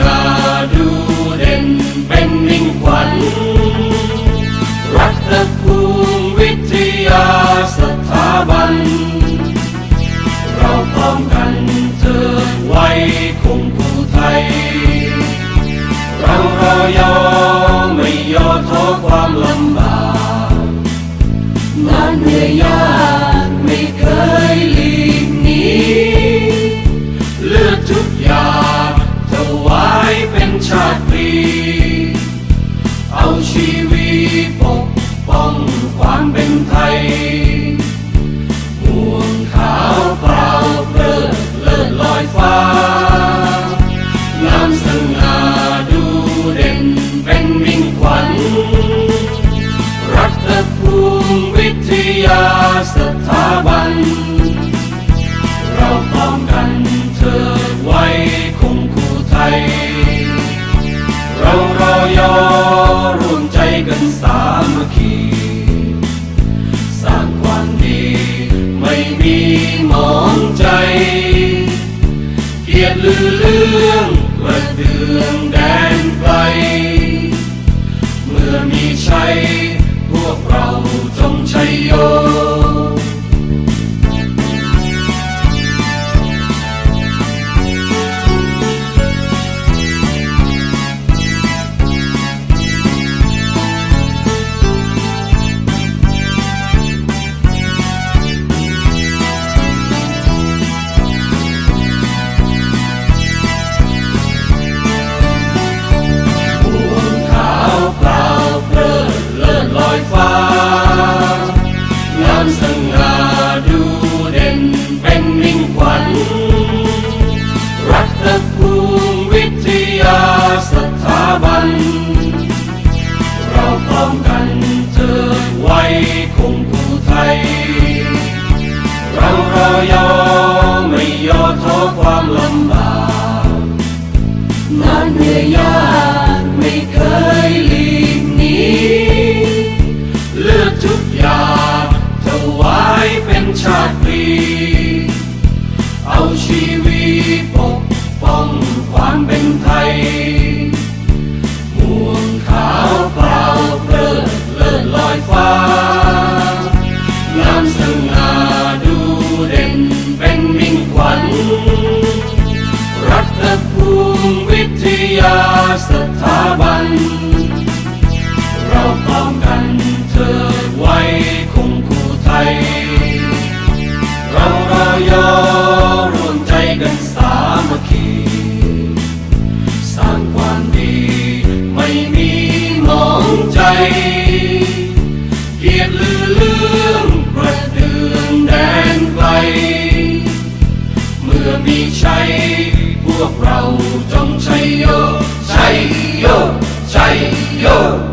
ง่าดูเด่นเป็นมิ่งขวัญ รัฐภูมิวิทยาสถาบัน เราพร้อมกันเธอไว้คงผู้ไทย เราเรอยอ ห่วงขาวเปล่าเพลิดเลิศลอยฟ้างามสง่าดูเด่นเป็นมิ่งขวัญ รัฐภูมิวิทยาสถาบัน เกียรติลือเรื่องกระเดืองแดนไกล เมื่อมีชัย พวกเราจงชัยโย รัฐภูมิวิทยาสถาบัน เราพร้อมกันเธอไว้คงคู่ไทย เราเรอยอไม่ย่อท้อความลำบากงานเหนื่อยยาก เอาชีวิตปกป้องความเป็นไทยห่วงขาวเปล่าเพลิดเลิศลอยฟ้าน้ำสง่าดูเด่นเป็นมิ่งขวัญ รัฐภูมิวิทยาสถาบัน เราป้องกันเธอไว้คงคู่ไทย เรารอยอ เกียรติเรื่องประดึงแดนไกเมื่อมีชัพวกเราจงชัโยชัโยชัโย